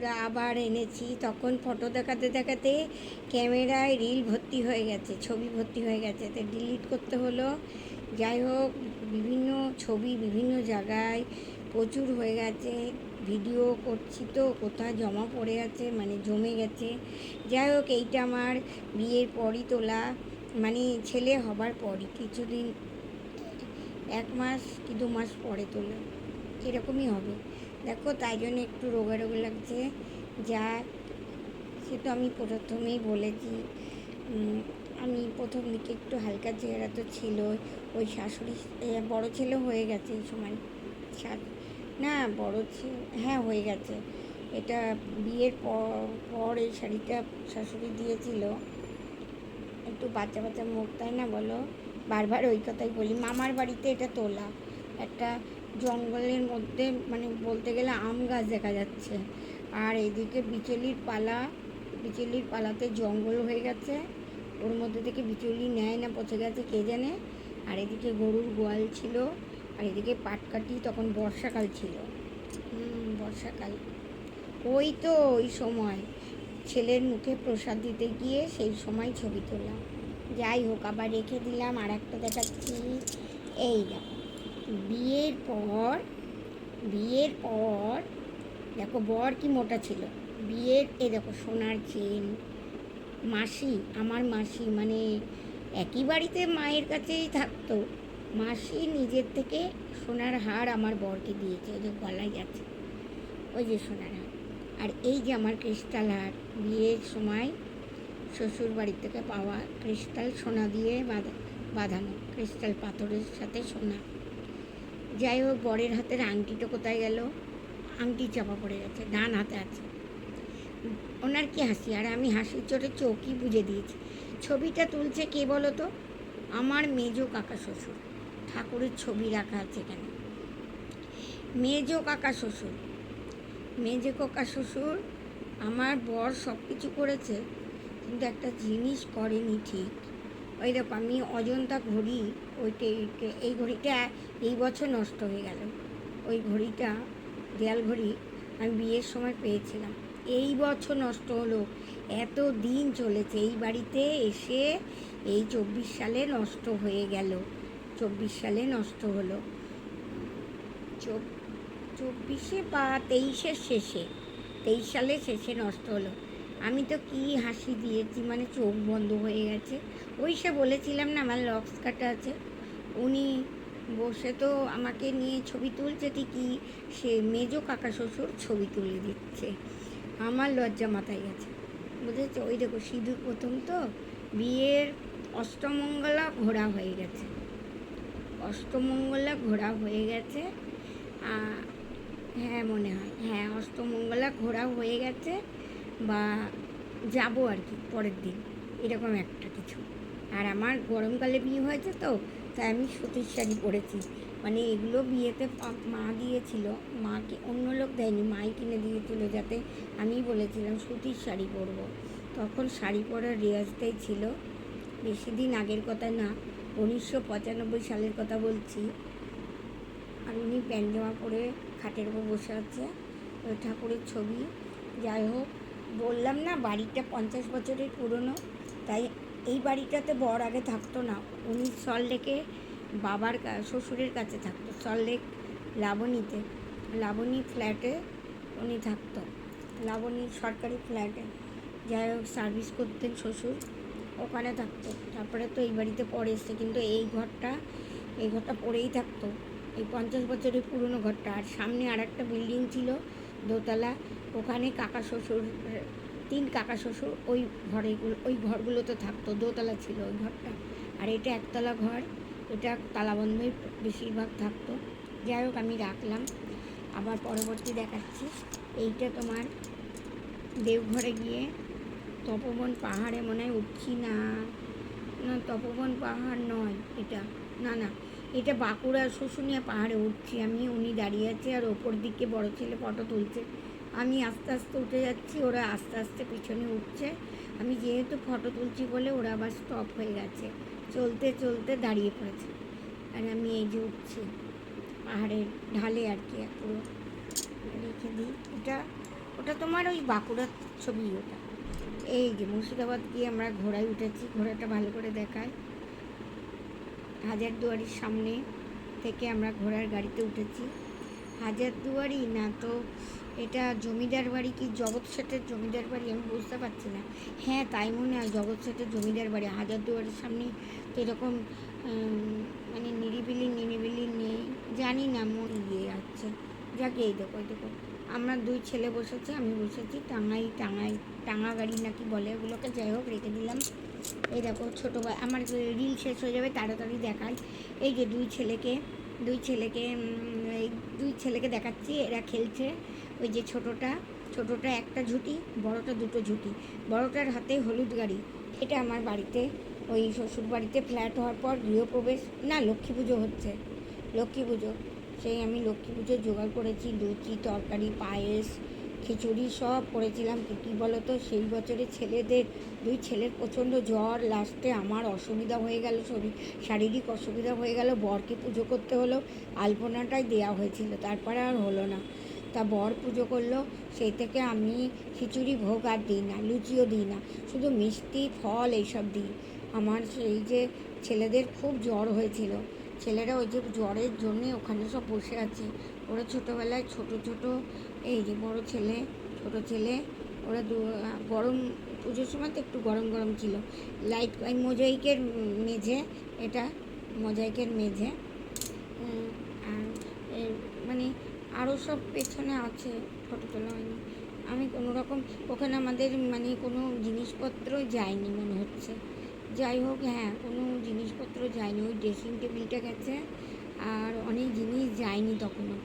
বন্ধুরা আবার এনেছি। তখন ফটো দেখাতে দেখাতে ক্যামেরায় রিল ভর্তি হয়ে গেছে, ছবি ভর্তি হয়ে গেছে। তো ডিলিট করতে হলো। যাই হোক, বিভিন্ন ছবি বিভিন্ন জায়গায় প্রচুর হয়ে গেছে। ভিডিও করছি তো, কোথায় জমা পড়ে আছে মানে জমে গেছে। যাই হোক, এইটা আমার বিয়ের পরই তোলা। মানে ছেলে হবার পরই, কিছুদিন, এক মাস কি দু মাস পরে তোলা। এরকমই হবে। দেখো, তাই জন্য একটু রোগা রোগা লাগছে। যা, সে তো আমি প্রথমেই বলেছি। আমি প্রথম দিকে একটু হালকা চেহারা তো ছিল ওই শাশুড়ি বড় ছেলে হয়ে গেছে এই সময়। না, বড় ছেলে হ্যাঁ হয়ে গেছে। এটা বিয়ের পর এই শাড়িটা শাশুড়ি দিয়েছিল। একটু বাচ্চা বাচ্চা মুখ, তাই না বলো? বারবার ওই কথাই বলি, মামার বাড়িতে এটা তোলা। একটা জঙ্গলের মধ্যে মানে বলতে গেলে আম গাছ দেখা যাচ্ছে। আর এদিকে বিচলির পালা, বিচলির পালাতে জঙ্গল হয়ে গেছে। ওর মধ্যে থেকে বিচলি নেয় না, পচে গেছে, কে জানে? আর এদিকে গরুর গোয়াল ছিল, আর এদিকে পাটকাটি তখন বর্ষাকাল ছিল। বর্ষাকাল। ওই তো ওই সময়। ছেলের মুখে প্রসাদ দিতে গিয়ে সেই সময় ছবি তোলা। যাই হোক, আবার রেখে দিলাম আর একটা দেখাচ্ছি। এই দেখো। বিয়ের পর বিয়ের পর, দেখো বর কি মোটা ছিল। বিয়ের, এ দেখো সোনার চেন। মাসি, আমার মাসি মানে একই বাড়িতে মায়ের কাছেই থাকতো। মাসি নিজের থেকে সোনার হার আমার বরকে দিয়েছে। ওই যে গলায় আছে ওই যে সোনার হার। আর এই যে আমার ক্রিস্টাল হার, বিয়ের সময় শ্বশুর বাড়ি থেকে পাওয়া ক্রিস্টাল সোনা দিয়ে বাঁধা, বাঁধানো, ক্রিস্টাল পাথরের সাথে সোনা। যাই হোক, বরের হাতের আংটিটা কোথায় গেল? আংটি চাপা পড়ে গেছে, ডান হাতে আছে। ওনার কি হাসি? আর আমি হাসির চোটে চোখই বুঝে দিয়েছি। ছবিটা তুলছে কে বলো তো? আমার মেজো কাকা শ্বশুর। ঠাকুরের ছবি রাখা আছে এখানে। মেজো কাকা শ্বশুর। মেজো কাকা শ্বশুর, আমার বর সব কিছু করেছে, কিন্তু একটা জিনিস করেনি ঠিক। ওই দেখো, আমি অজন্তা ঘড়ি, ওইটা এই ঘড়িটা এই বছর নষ্ট হয়ে গেল। ওই ঘড়িটা, দেয়াল ঘড়ি, আমি বিয়ের সময় পেয়েছিলাম। এই বছর নষ্ট হলো, এত দিন চলেছে, এই বাড়িতে এসে এই চব্বিশ সালে নষ্ট হয়ে গেল, চব্বিশ সালে নষ্ট হলো। চব্বিশে বা তেইশের শেষে, তেইশ সালের শেষে নষ্ট হলো। আমি তো কি হাসি দিয়েছি মানে চোখ বন্ধ হয়ে গেছে। ওই সে বলেছিলাম না, আমার লক্স কাটা আছে। উনি বসে তো আমাকে নিয়ে ছবি তুলছে ঠিকই, সে মেজো কাকা শ্বশুর ছবি তুলে দিচ্ছে। আমার লজ্জা মাথায় গেছে। বুঝেছ? ওই দেখো, সিঁদুর প্রথম তো, বিয়ের অষ্টমঙ্গলা ঘোরা হয়ে গেছে। অষ্টমঙ্গলা ঘোরা হয়ে গেছে হ্যাঁ মনে হয়। হ্যাঁ অষ্টমঙ্গলা ঘোরা হয়ে গেছে। বা যাব আর কি, পরের দিন। এরকম একটা কিছু। আর আমার গরমকালে বিয়ে হয়েছে তো, তাই আমি সুতির শাড়ি পরেছি। মানে এগুলো বিয়েতে মা দিয়েছিল। মাকে অন্য লোক দেয়নি, মাই কিনে দিয়েছিল যাতে আমি বলেছিলাম সুতির শাড়ি পরবো। তখন শাড়ি পরার রেওয়াজটাই ছিল, বেশি দিন আগের কথা না, উনিশশো পঁচানব্বই সালের কথা বলছি। আর উনি প্যান্ট জামা পরে খাটের উপর বসে আছে, ওই ঠাকুরের ছবি। যাই হোক বললাম না, বাড়িটা পঞ্চাশ বছরের পুরনো, তাই এই বাড়িটাতে বর আগে থাকতো না। উনি সল্টলেকে বাবার শ্বশুরের কাছে থাকতো সল্টলেক লাবণীতে। লাবণী ফ্ল্যাটে উনি থাকতো। লাবণী সরকারি ফ্ল্যাটে। যাই হোক, সার্ভিস করতেন শ্বশুর, ওখানে থাকতো। তারপরে তো এই বাড়িতে পরে এসছে, কিন্তু এই ঘরটা এই ঘরটা পড়েই থাকতো। এই পঞ্চাশ বছরের পুরনো ঘরটা। আর সামনে আর একটা বিল্ডিং ছিল, দোতলা। ওখানে কাকা শ্বশুর তিন কাকা শ্বশুর ওই ঘরে ওই ঘরগুলোতে থাকতো, দোতলা ছিল ওই ঘরটা। আর এটা একতলা ঘর, এটা তালাবন্ধই বেশিরভাগ থাকতো। যাই হোক, আমি রাখলাম। আবার পরবর্তী দেখাচ্ছি। এইটা তোমার দেওঘরে গিয়ে তপবন পাহাড়ে মনে হয় উঠছি না। না, তপবন পাহাড় নয় এটা। না না, এটা বাঁকুড়া শুশুনিয়া পাহাড়ে উঠছি আমি। উনি দাঁড়িয়ে আছে আর ওপর দিকে বড় ছেলে ফটো তুলছে। আমি আস্তে আস্তে উঠে যাচ্ছি, ওরা আস্তে আস্তে পিছনে উঠছে। আমি যেহেতু ফটো তুলছি বলে ওরা আবার স্টপ হয়ে গেছে। চলতে চলতে দাঁড়িয়ে পড়েছে। আর আমি এই যে উঠছি, পাহাড়ের ঢালে আর কি পুরো রেখে দিই। এটা, ওটা তোমার ওই বাঁকুড়ার ছবি ওটা। এই যে মুর্শিদাবাদ গিয়ে আমরা ঘোড়ায় উঠেছি। ঘোড়াটা ভালো করে দেখায়। হাজারদুয়ারির সামনে থেকে আমরা ঘোড়ার গাড়িতে উঠেছি। হাজারদুয়ারি না তো, এটা জমিদার বাড়ি কি জগৎ শেঠের জমিদার বাড়ি? আমি বুঝতে পারছি না। হ্যাঁ তাই মনে হয় জগৎ শেঠের জমিদার বাড়ি। হাজারদুয়ারির সামনে তো এরকম মানে নিরিবিলি নিরিবিলি নেই। জানি না, মন ইয়ে আছে। যাকে, এই দেখো এই দেখো। আমরা দুই ছেলে বসেছি, আমি বসেছি। টাঙাই টাঙাই, টাঙা গাড়ি নাকি বলে ওগুলোকে। যাই হোক, রেখে দিলাম। এই দেখো, ছোটো আমার রিল শেষ হয়ে যাবে, তাড়াতাড়ি দেখাই। এই যে দুই ছেলেকে দুই ছেলেকে ছেলেকে দেখাচ্ছি, এরা খেলছে। ওই যে ছোটোটা ছোটোটা একটা ঝুঁটি, বড়টা দুটো ঝুঁটি। বড়টার হাতে হলুদ গাড়ি। এটা আমার বাড়িতে, ওই শ্বশুর বাড়িতে ফ্ল্যাট হওয়ার পর গৃহপ্রবেশ। না, লক্ষ্মী পুজো হচ্ছে। লক্ষ্মী পুজো। সেই আমি লক্ষ্মী পুজো জোগাড় করেছি, লুচি, তরকারি, পায়েস খিচুড়ি সব করেছিলাম কি কী বলো তো সেই বছরে ছেলেদের, দুই ছেলের প্রচণ্ড জ্বর। লাস্টে আমার অসুবিধা হয়ে গেল শরীর, শারীরিক অসুবিধা হয়ে গেল, বরকে পুজো করতে হলো, আলপনাটাই দেওয়া হয়েছিল, তারপরে আর হলো না। তা বর পুজো করল, সেই থেকে আমি খিচুড়ি ভোগ আর দিই না, লুচিও দিই না, শুধু মিষ্টি, ফল এইসব দিই। আমার সেই যে ছেলেদের খুব জ্বর হয়েছিল। ছেলেরা ওই যে জ্বরের জন্যে ওখানে সব বসে আছে। ওরা ছোটোবেলায় ছোট ছোট, এই যে বড় ছেলে, ছোট ছেলে, ওরা দু, গরম, পুজোর সময় তো একটু গরম গরম ছিল। লাইট মোজাইকের মেঝে, এটা মোজাইকের মেঝে। আর মানে আরও সব পেছনে আছে ফটো তোলা হয়নি। আমি কোনো রকম, ওখানে আমাদের মানে কোনো জিনিসপত্র যায়নি মনে হচ্ছে। যাই হোক হ্যাঁ কোনো জিনিসপত্র যায়নি, ওই ড্রেসিং টেবিলটা গেছে, আর অনেক জিনিস যায়নি তখনও।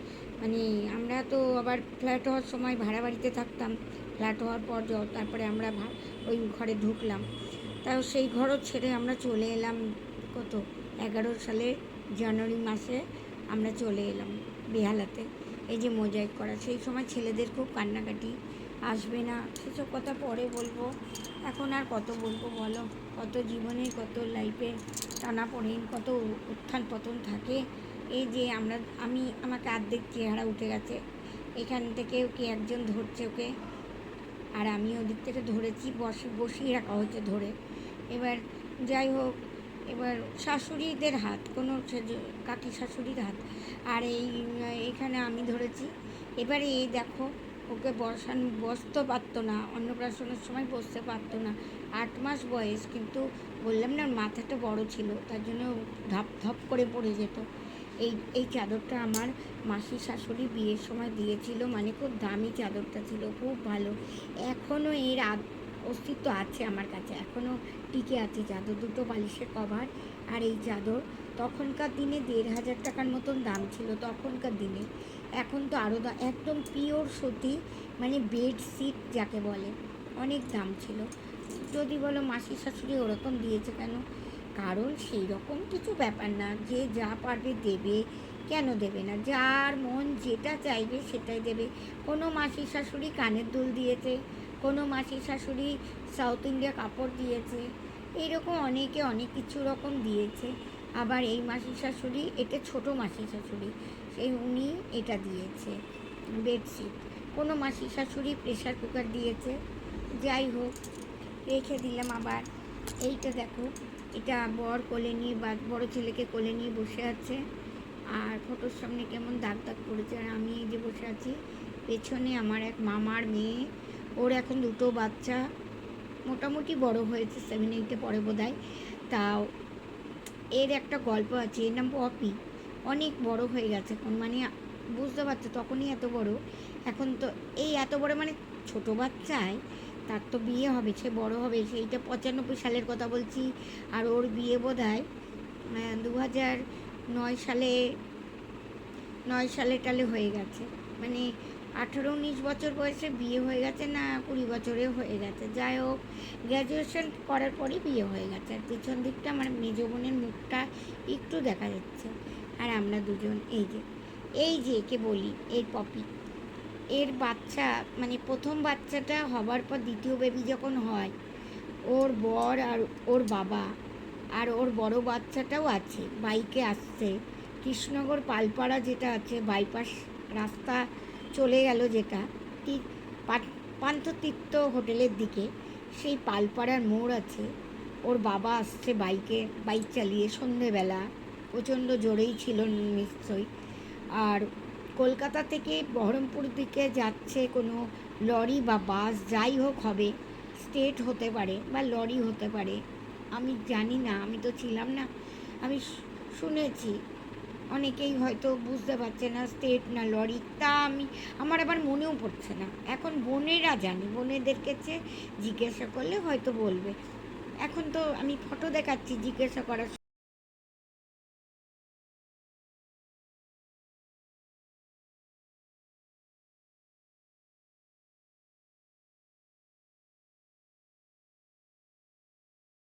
মানে আমরা তো আবার ফ্ল্যাট হওয়ার সময় ভাড়া বাড়িতে থাকতাম। ফ্ল্যাট হওয়ার পর তারপরে আমরা ওই ঘরে ঢুকলাম। তাও সেই ঘরও ছেড়ে আমরা চলে এলাম কত? এগারো সালে জানুয়ারি মাসে আমরা চলে এলাম বেহালাতে। এই যে মোজাইক করা, সেই সময় ছেলেদের খুব কান্নাকাটি, আসবে না, সেসব কথা পরে বলব। এখন আর কত বলব বলো? কত জীবনে, কত লাইফে টানা পড়েন, কত উত্থান পতন থাকে। এই যে আমরা, আমি, আমাকে অর্ধেক চেহারা উঠে গেছে। এখান থেকে ওকে একজন ধরছে ওকে। আর আমি ওদিক থেকে ধরেছি, বসে, বসিয়ে রাখা হয়েছে ধরে। এবার যাই হোক, এবার শাশুড়িদের হাত, কোনো কাকি শাশুড়ির হাত। আর এই, এখানে আমি ধরেছি। এবারে এই দেখো ওকে বসান, বসতে পারতো না, অন্নপ্রাশনের সময় বসতে পারতো না। আট মাস বয়স, কিন্তু বললাম না মাথাটা বড় ছিল, তার জন্য ধপ ধাপ করে পড়ে যেত। এই এই চাদরটা আমার মাসির শাশুড়ি বিয়ের সময় দিয়েছিল মানে খুব দামি চাদরটা ছিল, খুব ভালো। এখনও এর অস্তিত্ব আছে আমার কাছে এখনও টিকে আছে চাদর, দুটো বালিশের কভার। আর এই চাদর, তখনকার দিনে দেড় হাজার টাকার মতন দাম ছিল, তখনকার দিনে। এখন তো আরও দাম একদম পিওর সুতি মানে বেডশিট যাকে বলে, অনেক দাম ছিল। যদি বলো মাসি শাশুড়ি ওরকম দিয়েছে কেন? কারণ সেই রকম কিছু ব্যাপার না, যে যা পারবে দেবে, কেন দেবে না? যার মন যেটা চাইবে সেটাই দেবে। কোনো মাসি শাশুড়ি কানের দুল দিয়েছে, কোনো মাসি শাশুড়ি সাউথ ইন্ডিয়া কাপড় দিয়েছে এইরকম অনেকে অনেক কিছু রকম দিয়েছে। আবার এই মাসি শাশুড়ি, এটা ছোট মাসি শাশুড়ি, সেই উনি এটা দিয়েছে, বেডশিট। কোনো মাসি শাশুড়ি প্রেশার কুকার দিয়েছে, যাই হোক, রেখে দিলাম আবার। এইটা দেখো, এটা বর কোলে নিয়ে বা, বড় ছেলেকে কোলে নিয়ে বসে আছে। আর ফটোর সামনে কেমন দাগ দাগ পড়েছে, আর আমি এই যে বসে আছি, পেছনে আমার এক মামার মেয়ে, ওর এখন দুটো বাচ্চা। মোটামুটি বড় হয়েছে সেভেন এইটে পরে বোধ হয় তাও এর একটা গল্প আছে, এর নাম পপি। অনেক বড় হয়ে গেছে এখন মানে বুঝতে পারছ, তখনই এত বড়। এখন তো এই এত বড় মানে ছোট বাচ্চায় তার তো বিয়ে হবে, সে বড় হবে, সেইটা পঁচানব্বই সালের কথা বলছি। আর ওর বিয়ে বোধ হয় দু হাজার নয় সালে নয় সালে টালে হয়ে গেছে। মানে আঠেরো উনিশ বছর বয়সে বিয়ে হয়ে গেছে না কুড়ি বছরে হয়ে গেছে? যাই হোক গ্র্যাজুয়েশন করার পরই বিয়ে হয়ে গেছে। আর পিছন দিকটা আমার মেজ বোনের মুখটা একটু দেখা যাচ্ছে। আর আমরা দুজন, এই যে এই যে একে বলি এর পপি। এর বাচ্চা মানে প্রথম বাচ্চাটা হবার পর দ্বিতীয় বেবি যখন হয়, ওর বর আর ওর বাবা আর ওর বড় বাচ্চাটাও আছে, বাইকে আসছে। কৃষ্ণনগর পালপাড়া যেটা আছে, বাইপাস রাস্তা চলে গেল যেটা পান্থতীর্থ হোটেলের দিকে। সেই পালপাড়ার মোড় আছে। ওর বাবা আসছে বাইকে, বাইক চালিয়ে সন্ধেবেলা। প্রচণ্ড জোরেই ছিল নিশ্চয়ই। আর কলকাতা থেকে বহরমপুর দিকে যাচ্ছে কোনো লরি বা বাস, যাই হোক হবে, স্টেট হতে পারে বা লরি হতে পারে। আমি জানি না, আমি তো ছিলাম না। আমি শুনেছি। অনেকেই হয়তো বুঝতে পারছে না স্টেট না লরি তা আমি, আমার আবার মনেও পড়ছে না। এখন বোনেরা জানে বোনেদের কাছে জিজ্ঞাসা করলে হয়তো বলবে। এখন তো আমি ফটো দেখাচ্ছি, জিজ্ঞাসা করার